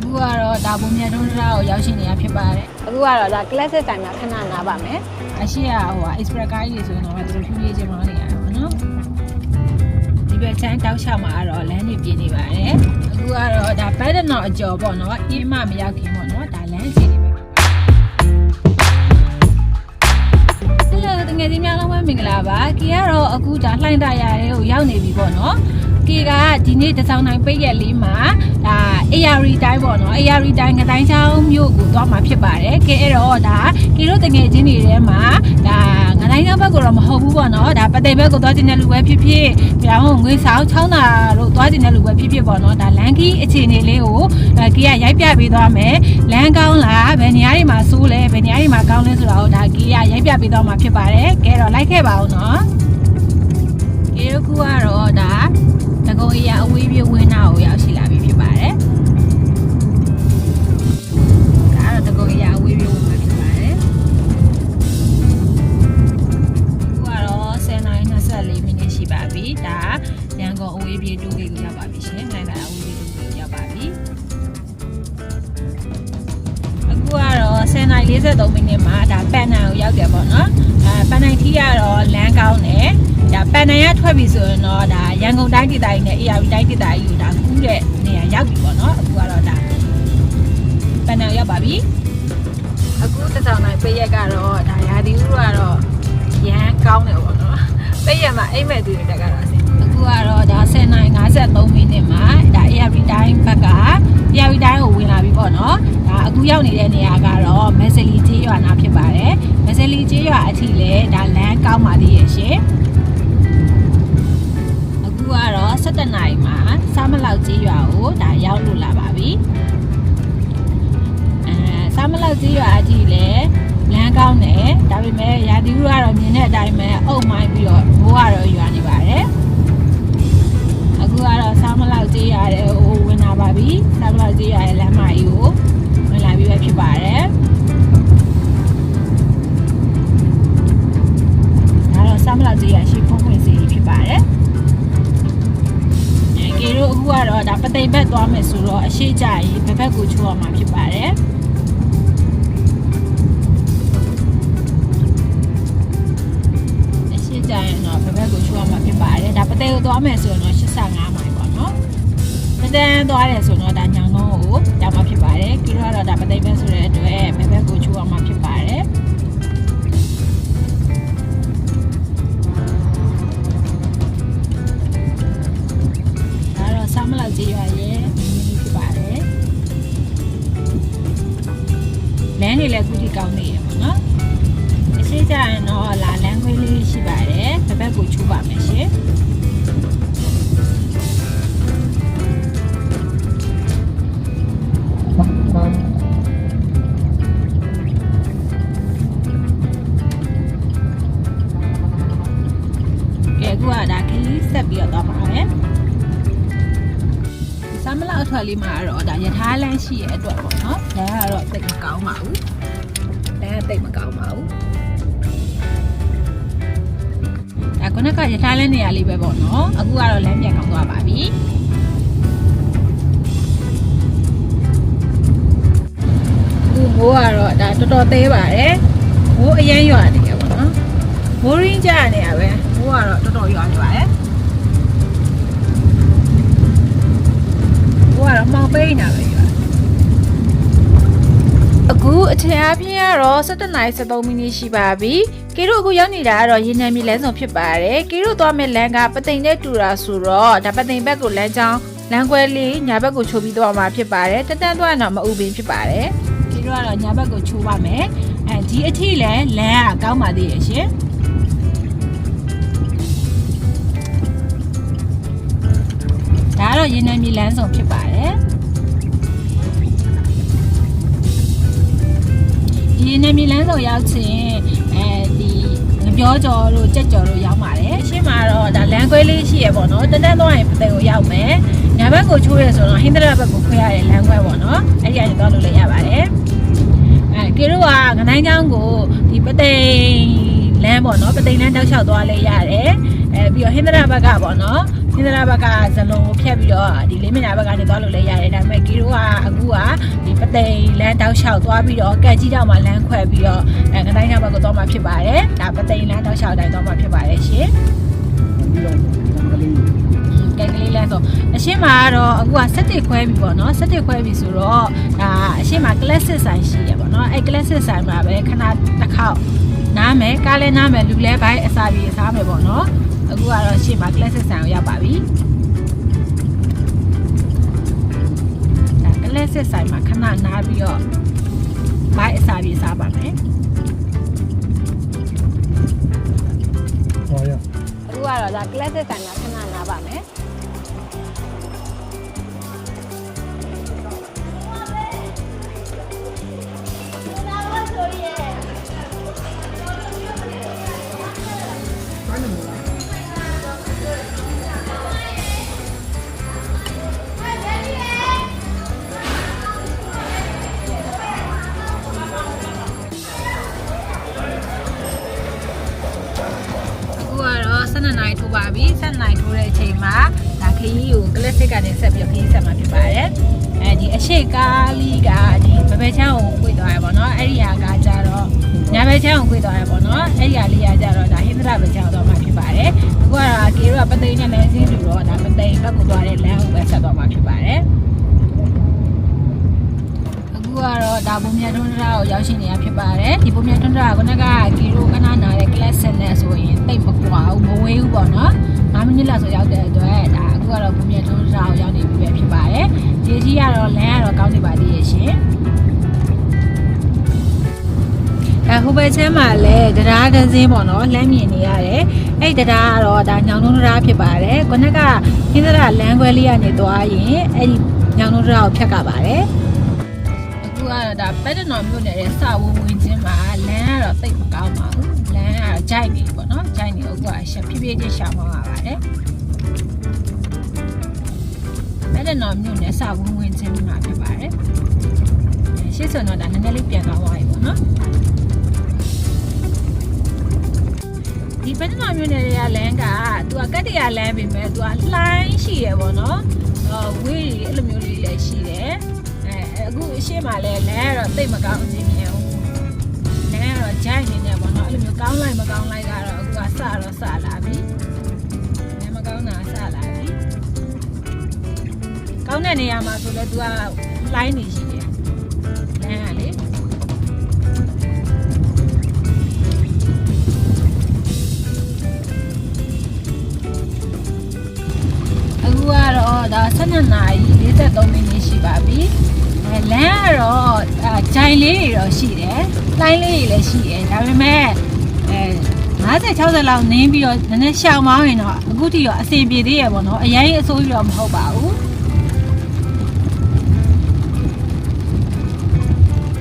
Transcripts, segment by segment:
အခုကတော့ဒါဘုံမြတ်ထုံးတရားကိုရောက်ရှိနေတာဖြစ်ပါတယ်အခုကတော့ဒါ classic time မှာခဏနာပါမယ်အရှိရဟိုဟာ express ကားကြီးတွေဆိုရင်တော့သူတို့ဖြူဖြူချင်းမောင်းနေရတာပေါ့နော်ဒီဘက်ချမ်းတောက်လျှောက်မှာကတော့လမ်းတွေပြင်းနေပါတယ်အခုကတော့ဒါဘက်ဒနော်အကျော်ပေါ့နော်အင်းမမရောက်ခင်ပေါ့နော်ဒါလမ်းအခြေတွေပဲဟယ်လိုတကယ်ကြီးများလုံးပဲမင်္ဂလာပါကီကတော့အခုဒါလှိုင်းတရာတွေကိုရောက်နေပြီပေါ့နော် ကီကဒီနေ့တစောင်းတိုင်းပိတ်ရက်လေးမှာဒါ AR တိုင်းပေါ့နော် AR တိုင်းငတိုင်းချောင်းမြို့ကိုသွားမှာဖြစ်ပါတယ်ကဲအဲ့တော့ဒါကီတို့တကယ်ချင်းတွေထဲမှာဒါငတိုင်းချောင်းဘက်ကတော့မဟုတ်ဘူးပေါ့နော်ဒါပသိမ်ဘက်ကိုသွားချင်တဲ့လူပဲဖြစ်ဖြစ်ပြောင်းငွေဆောင်ချောင်းတာတို့သွားချင်တဲ့လူပဲဖြစ်ဖြစ်ပေါ့နော်ဒါလန်ကီအခြေအနေလေးကိုဒါကီကရိုက်ပြပေးသွားမယ်လမ်းကောင်းလားဘယ်နေရာတွေမှာဆိုးလဲဘယ်နေရာတွေမှာကောင်းလဲဆိုတာကိုဒါကီကရိုက်ပြပေးသွားမှာဖြစ်ပါတယ်ကဲတော့လိုက်ခဲ့ပါဦးနော်ကေရခုကတော့ဒါ တကုံအရာအဝေးပြေးဝင်းနာကိုရောက်ရှိလာပြီဖြစ်ပါတယ်။ဒါကတော့တကုံအရာအဝေးပြေးဝင်းမှာဖြစ်ပါတယ်။ခုကတော့10:24မိနစ်ရှိပါပြီ။ဒါရန်ကုန်အဝေးပြေးတူးလေးကိုရော အခုကတော့10:43မိနစ်မှာဒါပန်နန်ကိုရောက်တယ်ပေါ့နော်။အဲပန်နန်ထီကတော့လမ်းကောင်းတယ်။ဒါပန်နန်ရထွက်ပြီဆိုရင်တော့ဒါရန်ကုန်တိုင်းဒေသကြီးနဲ့ AR တိုင်းဒေသကြီးကိုဒါကူးတဲ့နေရာရောက်ပြီပေါ့နော်အခုကတော့ဒါပန်နန်ရောက်ပါပြီအခုတစ်ဆောင်တိုင်းပိတ်ရက်ကတော့ဒါရာသီဥတုကတော့ရန်ကောင်းတယ်ပေါ့နော်ပိတ်ရက်မှာအိမ်မဲ့သူတွေတက်ကတော့ အဆင်အခုကတော့ဒါ10:53မိနစ်မှာဒါ AR တိုင်းဘက်က AR တိုင်းကိုဝင်လာပြီပေါ့နော်ဒါအခုရောက်နေတဲ့နေရာကတော့မက်ဆလီကျေးရွာနာဖြစ်ပါတယ်မက်ဆလီကျေးရွာအထိလဲဒါလမ်းကောင်းပါသေးရဲ့ရှင်အခုကတော့17နာရီမှာစားမလောက်ကြီးရွာကိုဒါရောက်လို့လာပါပြီအဲစားမလောက်ကြီးရွာအထိလည်းလမ်းကောင်းတယ်ဒါပေမဲ့ရာသီဥတုကတော့မြင်တဲ့အတိုင်းပဲအုပ်မိုင်းပြီးတော့ဘိုးကတော့ရွာနေပါတယ် အခုကတော့စားမလောက်ကြီးရွာတဲ့ဟိုဝင်လာပါပြီစားမလောက်ကြီးရွာရဲ့လမ်းမကြီးကိုဝင်လာပြီးပဲဖြစ်ပါတယ်ဒါတော့စားမလောက်ကြီးရွာရှိဖုံးဖွင့်စီဖြစ်ပါတယ်အဲကေတို့အခုကတော့ဒါပသိမ်ဘက်သွားမယ်ဆိုတော့အရှိကြရင်ဘယ်ဘက်ကိုချိုးရမှာဖြစ်ပါတယ် ဖြစ်ပါတယ်ဒါပသိမ်ကိုသွားမယ်ဆိုရင်တော့85မိုင်ပေါ့နော်ပသိမ်သွားတယ်ဆိုတော့ဒါညောင်လုံးကိုရောက်မှာဖြစ်ပါတယ်ကေတို့ကတော့ဒါပသိမ်ဘက်ဆိုတဲ့အတွက်ဘယ်ဘက်ကိုချိုးရမှာဖြစ်ပါတယ်ဒါတော့ဆမ်းမလောက်ကြီးရွာရဲ့မြင်းဖြစ်ပါတယ်လမ်းတွေလည်းခုထိကောင်းနေရပါတော့အ ရှိကြရင်တော့လာလမ်းခွေးလေးရှိပါတယ်ဘယ်ဘက်ကိုချိုးပါမယ်ရှင်ကဲအခုကဒါခီးဆက်ပြီးတော့သွားပါမယ်ဆမ်းမလောက်အထွက်လေးမှာတော့ဒါယထာလမ်းရှိရဲ့အတွက်ပေါ့နော်လမ်းကတော့တိတ်မကောင်းပါဘူးလမ်းကတိတ်မကောင်းပါဘူး အဲခုနကယထာလမ်းနေရာလေးပဲပေါ့နော်အခုကတော့လမ်းပြန်ကောင်းသွားပါပြီအခုမိုးကတော့ဒါတော်တော်သေးပါတယ်မိုးအရန်ရွာနေရပါတော့မိုးရင်းကြနေရပဲမိုးကတော့တော်တော်ရွာနေပါတယ်ဟိုကတော့မှောင်ပိန်းနေတာပဲယူအခုအထင်အပြင်းကတော့17နိုင်73မိနစ်ရှိပါပြီ။ ကေတို့အခုရောက်နေတာကတော့ရေနံမြေလမ်းဆောင်ဖြစ်ပါတယ်။ကေတို့သွားမယ့်လမ်းကပသိမ်နဲ့တူတာဆိုတော့ဒါပသိမ်ဘက်ကိုလမ်းကြောင်းလမ်းခွဲလေးညာဘက်ကိုချိုးပြီးသွားမှာဖြစ်ပါတယ်။တက်တန်းသွားရင်တော့မအူပင်ဖြစ်ပါတယ်။ကေတို့ကတော့ညာဘက်ကိုချိုးပါမယ်။အဲဒီအထိလဲလမ်းကကောင်းပါသေးရဲ့ရှင်။ဒါကတော့ရေနံမြေလမ်းဆောင်ဖြစ်ပါတယ်။ဒီနမြေလန်းဆောင်ရောက်ချင်းအဲဒီင ပြောကျော်တို့ကြက်ကျော်တို့ရောက်ပါတယ်အရှင်းမှာတော့ဒါလမ်းခွဲလေးရှိရပေါ့နော်တန်းတန်းသွားရင်ပသိမ်ကိုရောက်မယ်ညာဘက်ကိုချိုးရဆိုတော့ဟင်္ဒရာဘက်ကိုခွဲရတဲ့လမ်းခွဲပေါ့နော်အဲ့ဒီကနေသွားလို့လည်းရပါတယ်အဲကေတို့ကငတိုင်းချောင်းကိုဒီပသိမ်လမ်းပေါ့နော်ပသိမ်လမ်းတောက်လျှောက်သွားလဲရတယ်အဲပြီးတော့ဟင်္ဒရာဘက်ကပေါ့နော် ဟင်္ဒရာဘက်ကဇလုံးကိုဖြတ်ပြီးတော့ဒီလေးမညာဘက်ကနေသွားလို့လည်းရတယ်ဒါပေမဲ့ကေတို့ကအခုကဒီပသိမ်လမ်းတောက်လျှောက်သွားပြီးတော့ကက်ကြီးတောင်မှာလမ်းခွဲပြီးတော့အဲငတိုင်းနောက်ဘက်ကိုသွားမှာဖြစ်ပါတယ်ဒါပသိမ်လမ်းတောက်လျှောက်တိုင်းသွားမှာဖြစ်ပါတယ်ရှင်ပြီးတော့ကလေးကဲကလေးလဲဆိုအရှင်းမှာကတော့အခုက7ခွဲပြီပေါ့နော်7ခွဲပြီဆိုတော့ဒါအရှင်းမှာ classic ဆိုင်ရှိရပေါ့နော်အဲ classic ဆိုင်မှာပဲခဏတစ်ခေါက်နားမယ်ကားလဲနားမယ်လူလဲပိုင်းအစာပြေအစားမယ်ပေါ့နော် အခုကတော့အရှင်းမှာ classic ဆိုင်ကိုရောက်ပါပြီဒါ classic ဆိုင်မှာခဏနားပြီးတော့ဘိုင်းအစာပြေစားပါမယ်ဟောရအခုကတော့ဒါ classic ဆိုင်မှာခဏနားပါမယ်အခု နေဆက်ပြီးတော့ခရီးဆက်မှာဖြစ်ပါတယ်အဲဒီအရှိကားလေးကဒီဘဘဲချောင်းကိုကွေ့သွားရပါတော့အဲ့ဒီဟာကကြတော့ညာဘဲချောင်းကိုကွေ့သွားရပါတော့အဲ့ဒီဟာလေးကကြတော့ဒါဟိန္ဒရာဘဲချောင်းသွားမှာဖြစ်ပါတယ်အခုကတော့ကေရောပသိန်းနဲ့လည်းဆင်းပြီးတော့ဒါပသိန်းဘက်ကိုသွားတဲ့လမ်းကိုပဲဆက်သွားမှာဖြစ်ပါတယ်အခုကတော့ဒါဘုံမြတ်ထွန်းတရာကိုရောက်ရှိနေတာဖြစ်ပါတယ်ဒီဘုံမြတ်ထွန်းတရာကခုနကကီရိုကနာနာတဲ့ class ဆက်နဲ့ဆိုရင်တိတ်မကွာဘူးမဝေးဘူးပေါ့နော် 9မိနစ်လောက်ဆိုရောက်တဲ့အတွက်ဒါအခုကတော့ဘုံမြတ်ထွန်းတရာကိုရောက်နေပြီပဲဖြစ်ပါတယ်ဒီကြီးကတော့လမ်းကတော့ကောင်းနေပါသေးရဲ့ရှင်အဲဟိုဘက်ချမ်းမှာလည်းတရားတစ်စင်းပေါ့နော်လမ်းမြင်နေရတယ်အဲ့ဒီတရားကတော့ဒါညောင်နှုံးတရားဖြစ်ပါတယ်ခုနကဟင်းသရလမ်းခွဲလေးကနေသွားရင်အဲ့ဒီညောင်နှုံးတရားကိုဖြတ်ကပါတယ်အခုကတော့ဒါပက်တနော်မြို့နယ်ရဲ့စဝဝင်ချင်းမှာလမ်းကတော့တိတ်မကောင်းပါဘူးလမ်းကတော့ဂျိုက်နေပေါ့ နော်ဂျိုက်နေအခုကရှက်ဖြည်းဖြည်းချင်းရှာမောင်းရပါတယ်ပက်တနော်မြို့နယ်စဝဝင်ချင်းမှာဖြစ်ပါတယ်ရှေ့ဆိုတော့ဒါနည်းနည်းလေးပြန်သွားသွားပြီပေါ့နော်ဒီပက်တနော်မြို့နယ်ရဲ့လမ်းကသူကကတ္တရာလမ်းပြင်မဲ့သူကလှိုင်းရှိရပေါ့နော်အော်ဝေးကြီးအဲ့လိုမျိုးလေးလည်းရှိတယ်အဲအခုအရှိမလဲလမ်းကတော့တိတ်မကောင်းခြင်းမြေဘူးလမ်းကတော့ဂျိုက်နေနေပေါ့နော်အဲ့လိုမျိုးကောင်းလိုက်မကောင်းလိုက်ကတော့အခု ကစတော့စလာပြီလမ်းမကောင်းတာစလာပြီကောင်းတဲ့နေရာမှာဆိုလဲ तू ကလိုင်းနေရှိတယ်လမ်းကလေအခုကတော့ဒါ12နာရီ43မိနစ်ရှိပါပြီအဲလမ်းကတော့အဲဂျိုင်လေးတွေတော့ရှိတယ်လိုင်းလေးတွေလည်းရှိတယ်ဒါပေမဲ့အဲ 50 60လောက်နင်းပြီးတော့နည်းနည်းရှောင်မောင်းရင်တော့အခုထိတော့အဆင်ပြေသေးရပေါ့နော်အရင်အဆိုးပြီးတော့မဟုတ်ပါဘူး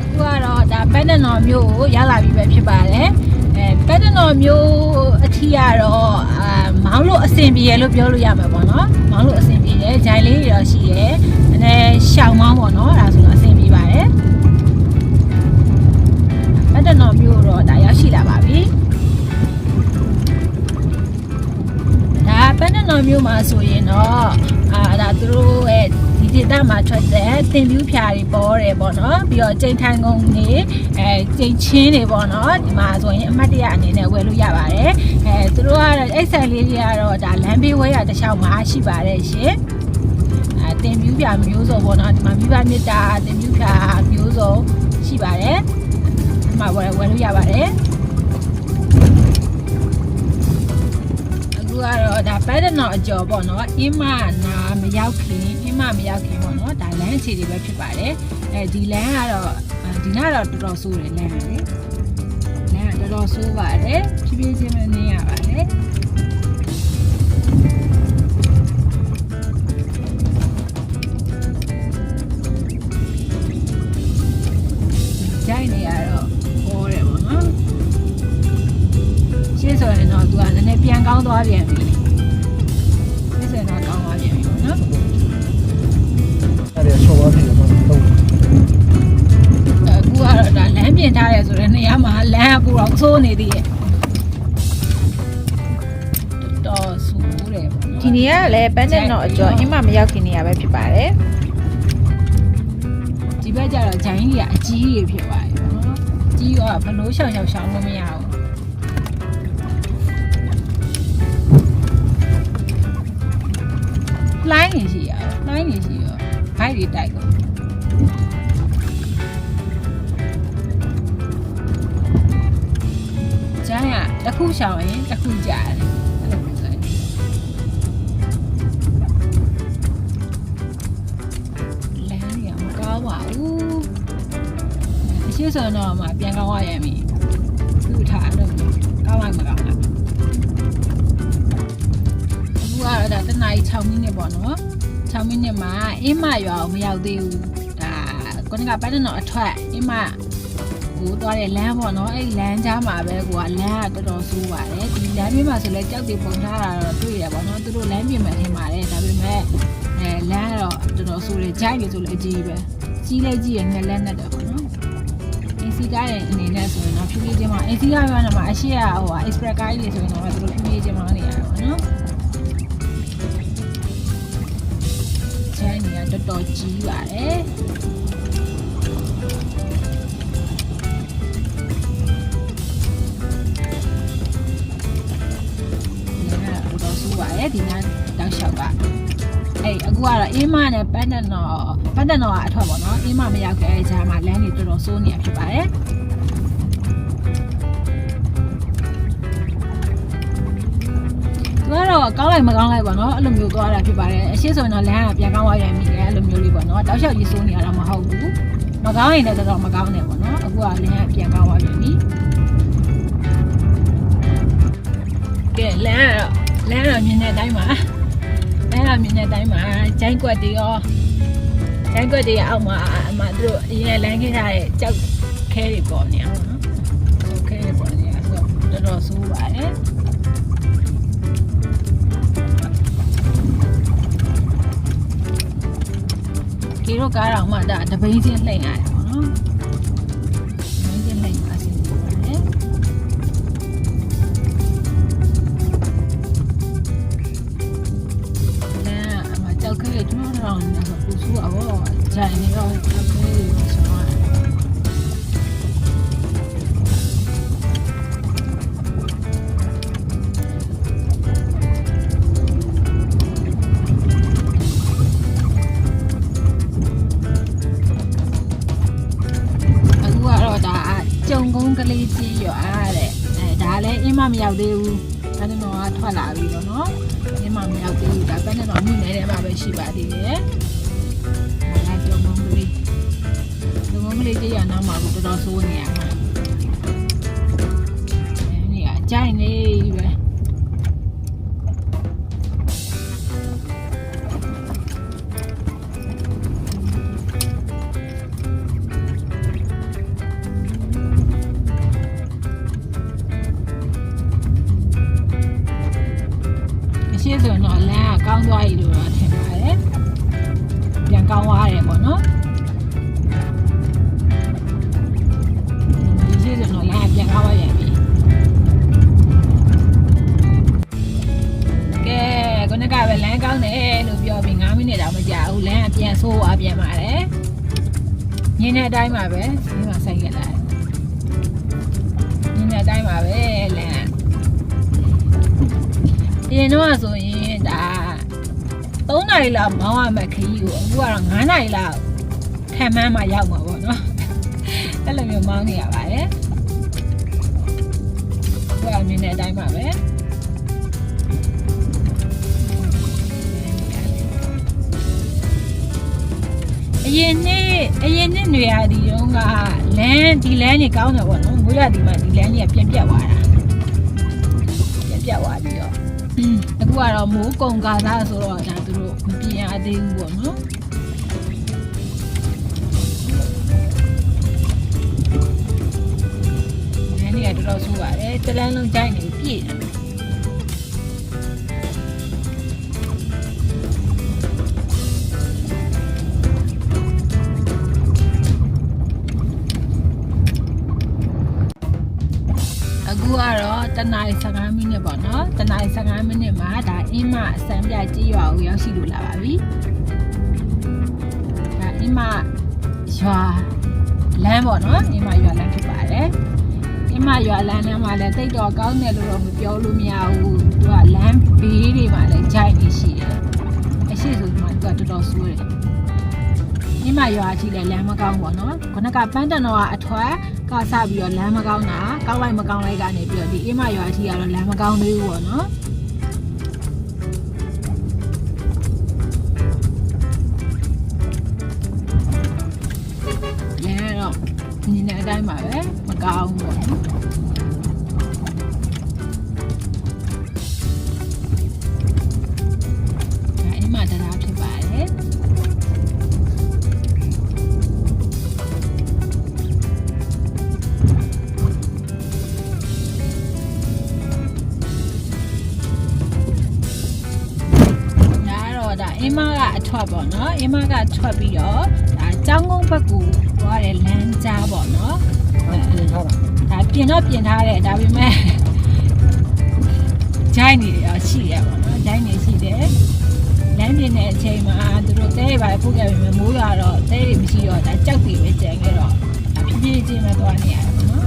အခုကတော့ဒါပက်တနော်မျိုးကိုရောက်လာပြီပဲဖြစ်ပါတယ်အဲပက်တနော်မျိုးအထီးကတော့အာမောင်းလို့အဆင်ပြေရလို့ပြောလို့ရမှာပေါ့နော်မောင်းလို့အဆင်ပြေတယ်ဂျိုင်လေးတွေတော့ရှိတယ်နည်းနည်းရှောင်မောင်းပေါ့နော်ဒါဆိုတော့အဆင်ပြေပါတယ်ပက်တနော်မျိုးတော့ဒါရောက်ရှိလာပါပြီ ဒါပက်တနော်မျိုးမှာဆိုရင်တော့အာဒါသူတို့ရဲ့ဒီဒေတာမှာထွက်တဲ့တင်ပြူဖြာတွေပေါ်တယ်ပေါ့နော်ပြီးတော့ကျိန်ထိုင်ကုန်တွေအဲကျိန်ချင်းတွေပေါ့နော်ဒီမှာဆိုရင်အမှတ်တရအနေနဲ့ဝယ်လို့ရပါတယ်အဲသူတို့ကတော့အဲ့ဆိုင်လေးတွေကတော့ဒါလမ်းဘေးဝဲရတစ်ချောင်းမှာရှိပါတယ်ရှင်အဲတင်ပြူဖြာမျိုးစုံပေါ့နော်ဒီမှာမိဘမြစ်တာတင်ပြူဖြာမျိုးစုံရှိပါတယ်ဒီမှာဝယ်ဝယ်လို့ရပါတယ် ကတော့ဒါပက်ဒနော်အကျော်ပေါ့နော်အင်းမနာမရောက်ခင်အင်းမမရောက်ခင်ပေါ့နော်ဒါလမ်းအခြေတွေပဲဖြစ်ပါတယ်အဲဒီလမ်းကတော့ဒီနားတော့တော်တော်ဆိုးတယ်လမ်းကလေလမ်းကတော်တော်ဆိုးပါတယ်ဖြည်းဖြည်းချင်းပဲနေရပါတယ် ဆိုရင်တော့သူကနည်းနည်းပြန်ကောင်းသွားပြန်ပြီရှင်းဆိုရင်တော့ကောင်းသွားပြန်ပြီပေါ့နော်အဲ့ဒါဆော်ပါပြီတော့တော့အခုကတော့ဒါလမ်းပြင်ထားရဲဆိုတော့နေရာမှာလမ်းကပူတော့ဆိုးနေသေးရဲ့တော်တော်ဆိုးတယ်ပေါ့နော်ဒီနေရာကလည်းပန်းတဲ့တော့အကျော်အင်းမမရောက်ခင်နေရာပဲဖြစ်ပါတယ်ဒီဘဘက်ကျတော့ဂျိုင်းကြီးကအကြီးကြီးဖြစ်သွားပြီပေါ့နော်ကြီးရောဘလို့ရှောင်ရှောင်ရှောင်လို့မရဘူး လိုင်းနေရှိရလိုင်းနေရှိရဘိုက်တွေတိုက်ကုန်ဂျိုင်းကတစ်ခုရှောင်ရင်တစ်ခုကြာတယ်အဲ့လိုမျိုးဆိုရင်လမ်းကြီးကမကောင်းပါဘူးအရှိဆိုတော့မှပြန်ကောင်းရရမည်သူ့ထားလို့ကောင်းလိုက်မကောင်းလားအခု ကတော့ဒါတနားကြီး6မိနစ်ပေါ့နော်6မိနစ်မှာအင်းမရွာကိုမရောက်သေးဘူးဒါကိုကပန်းတော့အထွက်အင်းမကိုသွားတဲ့လမ်းပေါ့နော်အဲ့ဒီလမ်းကြားမှာပဲကိုကလမ်းကတော်တော်ဆိုးပါတယ်ဒီလမ်းပြင်မှာဆိုလဲကြောက်တွေပုံထားတာတော့တွေ့ရပါတော့သူတို့လမ်းပြင်မှာထင်ပါတယ်ဒါပေမဲ့အဲလမ်းကတော့တော်တော်ဆိုးတယ်ဂျိုက်တွေဆိုလဲအကြီးပဲကြီးလဲကြီးရငလန်းနဲ့တော့ပေါ့နော်အင်းစီကားရဲ့အနေနဲ့ဆိုရင်တော့ဖြူဖြူချင်းမှာအင်းစီကားရွာမှာအရှိရဟို express ကားကြီးတွေဆိုရင်တော့သူတို့ဖြူဖြူချင်းမှာနေရတယ်ပေါ့နော် ဂျိုက်နေကတော်တော်ကြီးပါတယ်ဒီကတော်တော်ဆိုးပါတယ်ဒီကတောက်လျှောက်ကအဲ့အခုကတော့အင်းမနဲ့ပန်းတနော်ပန်းတနော်ကအထွက်ပေါ့နော်အင်းမမရောက်ခဲ့တဲ့ဂျာမှာလမ်းတွေတော်တော်ဆိုးနေတာဖြစ်ပါတယ် တော့ကောင်းလိုက်မကောင်းလိုက်ပေါ့နော်အဲ့လိုမျိုးသွားတာဖြစ်ပါတယ်အရှိဆိုရင်တော့လမ်းကပြန်ကောင်းသွားရမိတယ်အဲ့လိုမျိုးလေးပေါ့နော်တောက်လျှောက်ကြီးဆိုးနေရတာမဟုတ်ဘူးမကောင်းရင်လည်းတော်တော်မကောင်းတယ်ပေါ့နော်အခုကလမ်းကပြန်ကောင်းသွားပြီကဲလမ်းကတော့လမ်းကတော့မြင်တဲ့အတိုင်းပါလမ်းကတော့မြင်တဲ့အတိုင်းပါဂျိုင်းကွက်တွေရောဂျိုင်းကွက်တွေအောက်မှာအမတို့အရင်လမ်းခဲ့ထားတဲ့ကြောက်ခဲတွေပေါ်နေအောင်နော်ကြောက်ခဲတွေပေါ်နေအောင်ဆိုတော့တော်တော်ဆိုးပါတယ် ဒီတော့ကားတော့မှဒါတပိန်းချင်းလှိမ့်ရတယ်ပေါ့နော်တပိန်းချင်းလှိမ့်ပါစေပါတယ်လမ်းအမကြောက်ခဲကျွန်တော်တို့နေတော့ပူဆူအဘောဂျိုင်နေတော့ကြောက်ခဲဆိုတော့ မမရောက်သေးဘူးအဲ့ဒီတော့ကထွက်လာပြီတော့နော်ဒီမှာမရောက်သေးဘူးဒါပဲနဲ့တော့မြို့နယ်ထဲမှာပဲရှိပါသေးတယ်။ မ်းကကောင်းသွားပြီလို့တော့ထင်ပါတယ်။ပြန်ကောင်းသွားတယ်ပေါ့နော်။ဒီရှိဆိုရင်တော့လမ်းကပြန်ကောင်းသွားပြန်ပြီ။ကဲခုနကပဲလမ်းကောင်းတယ်လို့ပြောပြီး9မိနစ်တောင်မကြာဘူးလမ်းကပြန်ဆိုးသွားပြန်ပါတယ်။ညနေအတိုင်းပါပဲ ရီလောက်မောင်းရမယ့်ခရီးကိုအခုကတော့9နာရီလောက်ခံမှန်းမှရောက်မှာပေါ့နော်အဲ့လိုမျိုးမောင်းနေရပါတယ်အခုအမြင်တဲ့အတိုင်းပါပဲအရင်နေ့အရင်နေ့နေရာဒီတုန်းကလမ်းဒီလမ်းကြီးကောင်းတယ်ပေါ့နော်မိုးရဒီမှာဒီလမ်းကြီးကပြက်ပြက်သွားတာပြက်ပြက်သွားပြီးတော့ အခုကတော့မိုးကုံကာသားဆိုတော့ဒါသူတို့မပြင်ရသေးဘူးပေါ့နော်နည်းနည်းကတော်တော်ဆိုးပါတယ်တလန်းလုံးကြိုက်နေပြည့်တယ် အခုကတော့တနားရီ15မိနစ်ပေါ့နော်တနားရီ15မိနစ်မှာဒါအင်းမအစံပြကြီးရွာကိုရောက်ရှိလို့လာပါပြီဒါအင်းမရွာလမ်းပေါ့နော်အင်းမရွာလမ်းဖြစ်ပါတယ်အင်းမရွာလမ်းထဲမှာလည်းတိတ်တော့ကောင်းတယ်လို့တော့မပြောလို့မရဘူးသူကလမ်းဘေးတွေမှာလည်းဂျိုက်နေရှိတယ်အရှိဆိုဒီမှာသူကတော်တော်ဆိုးတယ်အ င်းမရွာအထိလည်းလမ်းမကောင်းပေါ့နော်ခုနကပန်းတန်တော်ကအထွက်ကစပြီးတော့လမ်းမကောင်းတာကောင်းလိုက်မကောင်းလိုက်ကနေပြီးတော့ဒီအင်းမရွာအထိကတော့လမ်းမကောင်းသေးဘူးပေါ့နော်လဲတော့ညီနေအတိုင်းပါပဲမကောင်းဘူးပေါ့နော် ထွက်ပေါ့နော်အင်းမကထွက်ပြီးတော့ဒါចောင်းကုန်းဘက်ကိုသွားတဲ့လမ်းကြားပေါ့နော်ပြင်ထားတာဒါပြင်တော့ပြင်ထားတယ်ဒါပေမဲ့ဂျိုင်းနေရရှိရပါတော့ဂျိုင်းနေရှိတယ်လမ်းပြင်တဲ့အချိန်မှာသူတို့တဲတွေပါဖုတ်ခဲ့ပြီမိုးရွာတော့တဲတွေမရှိတော့ဒါကြောက်တွေပဲကျန်ခဲ့တော့ဒါဖြည်းဖြည်းချင်းပဲသွားနေရတယ်ပေါ့နော်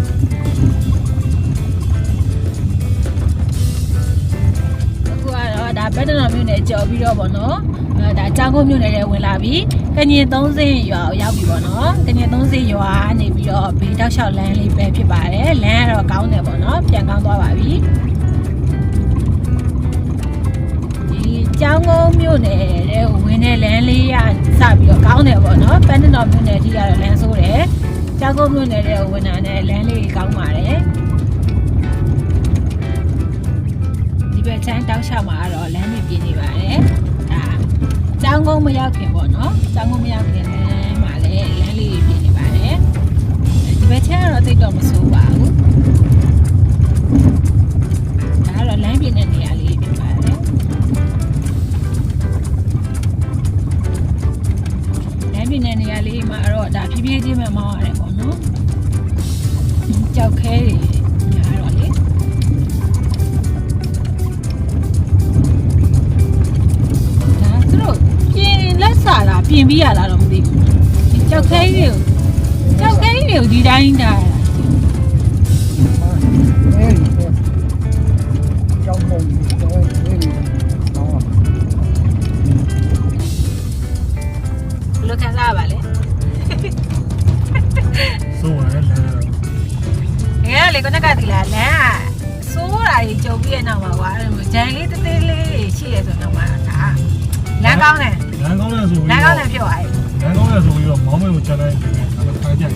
အခုကတော့ဒါဘက်တနော်မြို့နယ်ကြော်ပြီးတော့ပေါ့နော် အဲဒါကြောင်းကုန်းမြို့နယ်ထဲဝင်လာပြီကညင်30ရွာကိုရောက်ပြီပေါ့နော်ကညင်30ရွာနေပြီးတော့ဘေးတောက်လျှောက်လမ်းလေးပဲဖြစ်ပါတယ်လမ်းကတော့ကောင်းတယ်ပေါ့နော်ပြန်ကောင်းသွားပါပြီဒီကြောင်းကုန်းမြို့နယ်ထဲကိုဝင်တဲ့လမ်းလေးကစပြီးတော့ကောင်းတယ်ပေါ့နော်ပန်းတနော်မြို့နယ်ထိကတော့လမ်းဆိုးတယ်ကြောင်းကုန်းမြို့နယ်ထဲကိုဝင်တာနဲ့လမ်းလေးကောင်းပါတယ်ဒီဘက်ချမ်းတောက်လျှောက်မှာကတော့လမ်းတွေပြင်းနေပါတယ်ဒါ ကျောင်းကုန်းမရောက်ခင်ပေါ့နော်ကျောင်းကုန်းမရောက်ခင်လမ်းမှာလည်းလမ်းလေးတွေပြင်းနေပါတယ်ဒီဘက်ချမ်းကတော့တိတ်တော့မဆိုး ကလေကိုနက်ကဒီလားလမ်းကစိုးတာကြီးကြုံပြီးတဲ့နောက်မှာကွာအဲ့လိုဂျန်လေးတေးသေးလေးရှိရဆိုတော့မှဒါလမ်းကောင်းတယ်လမ်းကောင်းတဲ့ဆိုလမ်းကောင်းတယ်ပြောရည်လမ်းကောင်းတဲ့ဆိုပြီးတော့မောင်းမဲကိုချက်လိုက်တယ်အဲ့ဒါခိုင်းကြတယ်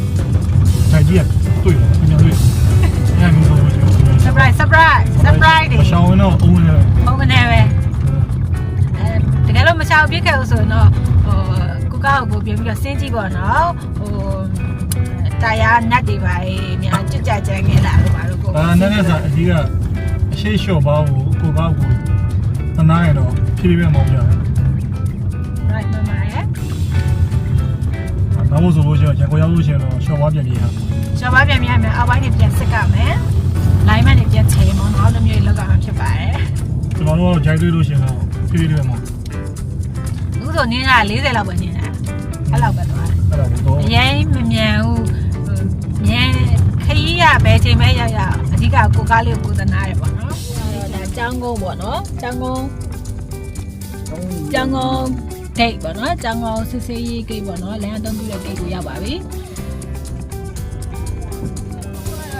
ထိုင်ကြည့်တွေ့တယ်အများကြီးညမျိုးဆိုလို့ surprise surprise surprise တွေမရှောင်းတော့အုံးနေတယ်ပုံကနေပဲအဲတကယ်လို့မချောင်ပြစ်ခဲ့လို့ဆိုရင်တော့ဟိုကိုကောက်ကိုပြင်ပြီးတော့စင်းကြည့်ပေါ့နော်ဟိုတာယာနတ်တွေပါများကြွကြကြငယ်လာလို့ပါ လို့ကိုဒါနဲ့နဲ့ဆိုအကြီးကအရှိလျှော့ပါဘူးကိုကောက်ကိုအနားရတော့ဖြည်းဖြည်းမောင်းကြတယ် right မမရဲ့နောက်မို့ဆိုလို့ရှိရင်ရန်ကုန်ရောက်လို့ရှိရင်တော့ရှော့ဝါပြန်ပြေးဟာရှော့ပါပြန်မြန်မယ်အောက်ပိုင်းတွေပြန်စစ်ကမယ်လိုင်းမန်တွေပြန်ချေမောင်းတော့မျိုးလောက်ကမှဖြစ်ပါတယ်ကျွန်တော်တို့ကတော့ဂျိုင်းတွေးလို့ရှိရင်တော့ဖြည်းဖြည်းလေးပဲမောင်းအခုဆိုနင်းက40လောက်ပဲနင်းတာအဲ့လောက်ပဲသွားအဲ့ဒါကိုတော့အရင်မမြန်ဘူးမြန် ခရီးရဘယ်ချိန်ပဲရောက်ရအဓိကကိုကားလေးကိုသနာရတယ်ပေါ့နော်ဒါចောင်းကုန်းပေါ့နော်ចောင်းကုန်းကျောင်းကုန်းဂိတ်ပေါ့နော်ကျောင်းကုန်းစစ်စေးရေးဂိတ်ပေါ့နော်လမ်းအသုံးပြုတဲ့ဂိတ်ကိုရောက်ပါပြီ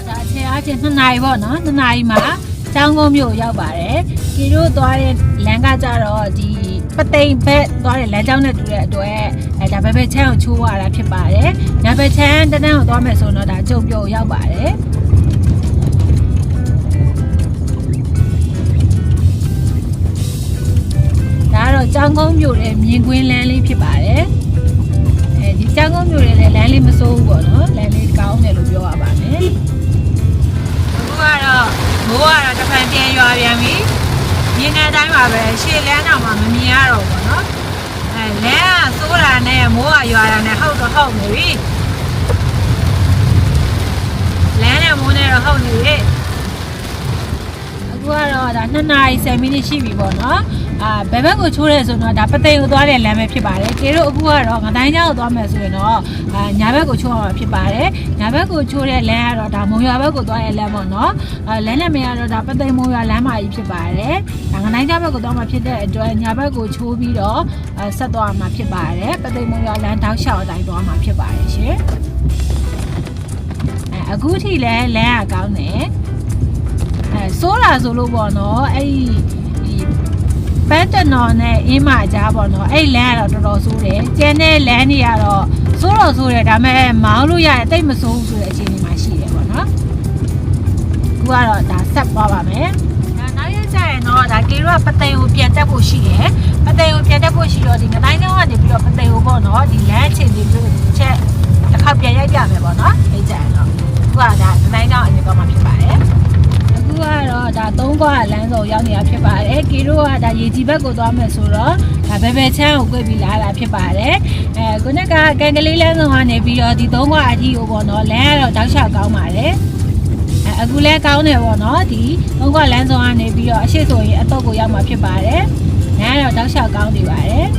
ဒါအချိန်အားဖြင့်2နာရီပေါ့နော်2နာရီမှာကျောင်းကုန်းမြို့ရောက်ပါတယ်ဒီတို့သွားတဲ့လမ်းကကြတော့ဒီ ပသိမ်ဘက်သွားတဲ့လမ်းကြောင်းနဲ့တူတဲ့အတွက်အဲဒါဘက်ဘက်ချမ်းကိုချိုးရတာဖြစ်ပါတယ်ညာဘက်ချမ်းတန်းတန်းကိုသွားမယ်ဆိုတော့ဒါကျုံပြုတ်ရောက်ပါတယ်ဒါကတော့ကျောင်းကုန်းမြို့ရဲ့မြင်ကွင်းလမ်းလေးဖြစ်ပါတယ်အဲဒီကျောင်းကုန်းမြို့ရဲ့လမ်းလေးမစိုးဘူးပေါ့နော်လမ်းလေးကောင်းတယ်လို့ပြောရပါမယ်အခုကတော့မိုးကတော့တစ်ဖန်ပြန်ရွာပြန်ပြီ မြင်တဲ့အတိုင်းပါပဲရှေ့လမ်းတော့မှမမြင်ရတော့ဘူးပေါ့နော်အဲလမ်းကစိုးတာနဲ့မိုးကရွာတာနဲ့ဟုတ်တော့ဟုတ်နေပြီလမ်းနဲ့မိုးနဲ့တော့ဟုတ်နေပြီအခုကတော့ဒါ2နာရီ10မိနစ်ရှိပြီပေါ့နော် အာဘယ်ဘက်ကိုချိုးရဲဆိုတော့ဒါပသိမ်ကိုသွားတဲ့လမ်းပဲဖြစ်ပါတယ်ကျေတို့အခုကတော့ငတိုင်းချောင်းကိုသွားမယ်ဆိုရင်တော့အာညာဘက်ကိုချိုးရမှာဖြစ်ပါတယ်ညာဘက်ကိုချိုးတဲ့လမ်းကတော့ဒါမုံရွာဘက်ကိုသွားတဲ့လမ်းပေါ့နော်အာလမ်းနဲ့မရတော့ဒါပသိမ်မုံရွာလမ်းမကြီးဖြစ်ပါတယ်ဒါငတိုင်းချောင်းဘက်ကိုသွားမှာဖြစ်တဲ့အတွက်ညာဘက်ကိုချိုးပြီးတော့အာဆက်သွားမှာဖြစ်ပါတယ်ပသိမ်မုံရွာလမ်းတောက်လျှောက်အတိုင်းသွားမှာဖြစ်ပါတယ်ရှင်အဲအခုထိလဲလမ်းကကောင်းတယ်အဲစိုးလာဆိုလို့ပေါ့နော်အဲ့ဒီ ဒီပန်းတနော်နဲ့အင်းမကြားပေါ့နော်အဲ့လမ်းကတော့တော်တော်ဆိုးတယ်ကျန်တဲ့လမ်းတွေကတော့ဆိုးတော့ဆိုးတယ်ဒါပေမဲ့မောင်းလို့ရတယ်တိတ်မဆိုးဘူးဆိုတဲ့အခြေအနေမှာရှိတယ်ပေါ့နော်အခုကတော့ဒါဆက်သွားပါမယ်ဒါနောက်ရက်ကျရင်တော့ဒါကေရောကပသိမ်ကိုပြန်တက်ဖို့ရှိတယ်ပသိမ်ကိုပြန်တက်ဖို့ရှိတော့ဒီငတိုင်းကျောင်းကနေပြီးတော့ပသိမ်ကိုပေါ့နော်ဒီလမ်းအခြေအနေမျိုးချက်တစ်ခါပြန်ရိုက်ပြမယ်ပေါ့နော်အဲ့ကြရင်တော့အခုကဒါငတိုင်းကျောင်းအနေတော့မှ သုံးခွာလမ်းစုံရောက်နေတာဖြစ်ပါတယ်။ကီတို့ကဒါရေကြီးဘက်ကိုသွားမယ်ဆိုတော့ဒါဘယ်ဘယ်ချမ်းကို꿰ပြီးလာတာဖြစ်ပါတယ်။အဲခုနကကန်ကလေးလမ်းစုံကနေပြီးတော့ဒီသုံးခွာအကြီးကိုပေါ့နော်လမ်းကတော့တောက်လျှောက်ကောင်းပါတယ်။အဲအခုလဲကောင်းတယ်ပေါ့နော်ဒီသုံးခွာလမ်းစုံကနေပြီးတော့အရှိဆိုရင်အတော့ကိုရောက်မှာဖြစ်ပါတယ်။လမ်းကတော့တောက်လျှောက်ကောင်းနေပါတယ်။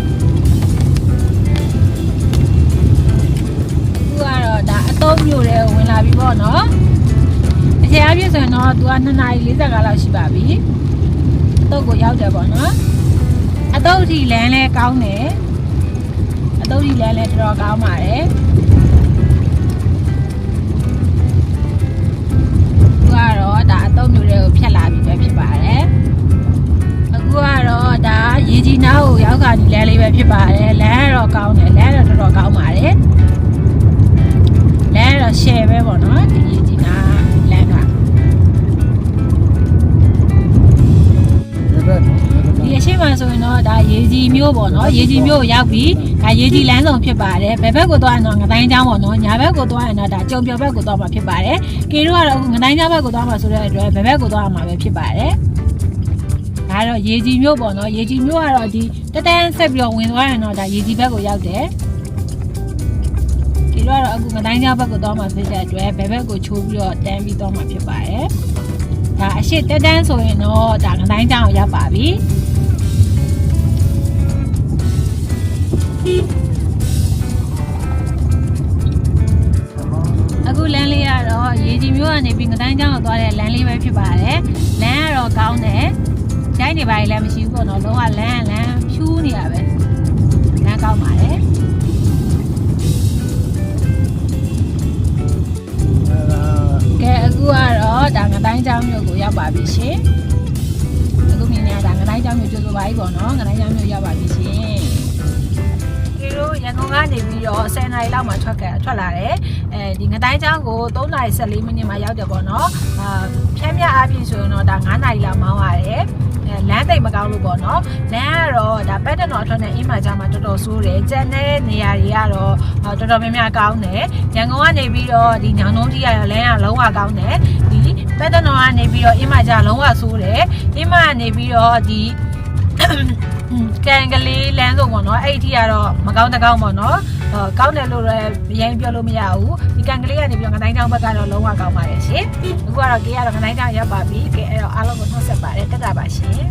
အခုကတော့ဒါအတော့မျိုးတွေဝင်လာပြီပေါ့နော်။ အချိန်အပြည့်ဆိုရင်တော့သူက2နာရီ45လောက်ရှိပါပြီအတုပ်ကိုရောက်တယ်ပေါ့နော်အတုပ်ထီလမ်းလဲကောင်းတယ်အတုပ်ထီလမ်းလဲတော်တော်ကောင်းပါတယ်သူကတော့ဒါအတုပ်မျိုးတွေကိုဖြတ်လာပြီပဲဖြစ်ပါတယ်အခုကတော့ဒါရေကြီးနားကိုရောက်ခါဒီလမ်းလေးပဲဖြစ်ပါတယ်လမ်းကတော့ကောင်းတယ်လမ်းကတော့တော်တော်ကောင်းပါတယ်လမ်းကတော့ share ပဲပေါ့နော်ဒီ ဒီအရှိမဆိုရင်တော့ဒါရေကြီးမျိုးပေါ့နော်ရေကြီးမျိုးကိုရောက်ပြီးဒါရေကြီးလမ်းဆောင်ဖြစ်ပါတယ်ဘယ်ဘက်ကိုသွားရင်တော့ငတိုင်းချောင်းပေါ့နော်ညာဘက်ကိုသွားရင်တော့ဒါကြုံပြော်ဘက်ကိုသွားမှာဖြစ်ပါတယ်ကေတို့ကတော့အခုငတိုင်းချောင်းဘက်ကိုသွားမှာဆိုတဲ့အတွက်ဘယ်ဘက်ကိုသွားမှာပဲဖြစ်ပါတယ်ဒါတော့ရေကြီးမျိုးပေါ့နော်ရေကြီးမျိုးကတော့ဒီတက်တန်းဆက်ပြီးတော့ဝင်သွားရင်တော့ဒါရေကြီးဘက်ကိုရောက်တယ်ကေတို့ကတော့အခုငတိုင်းချောင်းဘက်ကိုသွားမှာဖြစ်တဲ့အတွက်ဘယ်ဘက်ကိုချိုးပြီးတော့တန်းပြီးသွားမှာဖြစ်ပါတယ်ဒါအရှိတက်တန်းဆိုရင်တော့ဒါငတိုင်းချောင်းကိုရောက်ပါပြီ အခုလမ်းလေးကတော့ရေကြီးမျိုးကနေပြီးငတိုင်းကျောင်းကိုသွားတဲ့လမ်းလေးပဲဖြစ်ပါတယ်။လမ်းကတော့ကောင်းတယ်။ရိုက်နေပါလေလည်းမရှိဘူးပေါ့နော်။လုံးဝလမ်းကလမ်းဖြူးနေရပဲ။လမ်းကောင်းပါတယ်အဲဒါ။ကဲအခုကတော့ဒါငတိုင်းကျောင်းမျိုးကိုရောက်ပါပြီရှင်။အခုမြင်နေတာဒါငတိုင်းကျောင်းမျိုးကျိုးဆိုပါပြီပေါ့နော်။ငတိုင်းကျောင်းမျိုးရောက်ပါပြီရှင်။ဒီလို ရန်ကုန်ကနေပြီးတော့10နာရီလောက်မှထွက်ခဲ့ထွက်လာတယ်။အဲဒီငတိုင်းကျောင်းကို3နာရီ14မိနစ်မှရောက်တယ်ပေါ့နော်။အာဖြန်းမြအားဖြင့်ဆိုရင်တော့ဒါ9နာရီလောက်မောင်းရတယ်။အဲလမ်းသိပ်မကောင်းလို့ပေါ့နော်လမ်းကတော့ဒါပက်တနော်အထွက်နဲ့အင်းမကြားမှာတော်တော်ဆိုးတယ်ကျန်တဲ့နေရာတွေကတော့အာတော်တော်များများကောင်းတယ်ရန်ကုန်ကနေပြီးတော့ဒီညောင်နှုံးကြီးရလမ်းကလုံးဝကောင်းတယ်ဒီပက်တနော်ကနေပြီးတော့အင်းမကြားလုံးဝဆိုးတယ်အင်းမကနေပြီးတော့ဒီ ကန်ကလေးလမ်းဆုံးပေါ့နော်အဲ့ဒီအထိကတော့မကောင်းတကောင်းပေါ့နော်ဟောကောင်းတယ်လို့လည်းရိုင်းပြောလို့မရဘူးဒီကန်ကလေးကနေပြီးတော့ငတိုင်းတောင်ဘက်ကတော့လုံးဝကောင်းပါတယ်ရှင်အခုကတော့ကေကတော့ငတိုင်းတောင်ရောက်ပါပြီကဲအဲ့တော့အားလုံးကိုနှုတ်ဆက်ပါတယ်တက်တာပါရှင်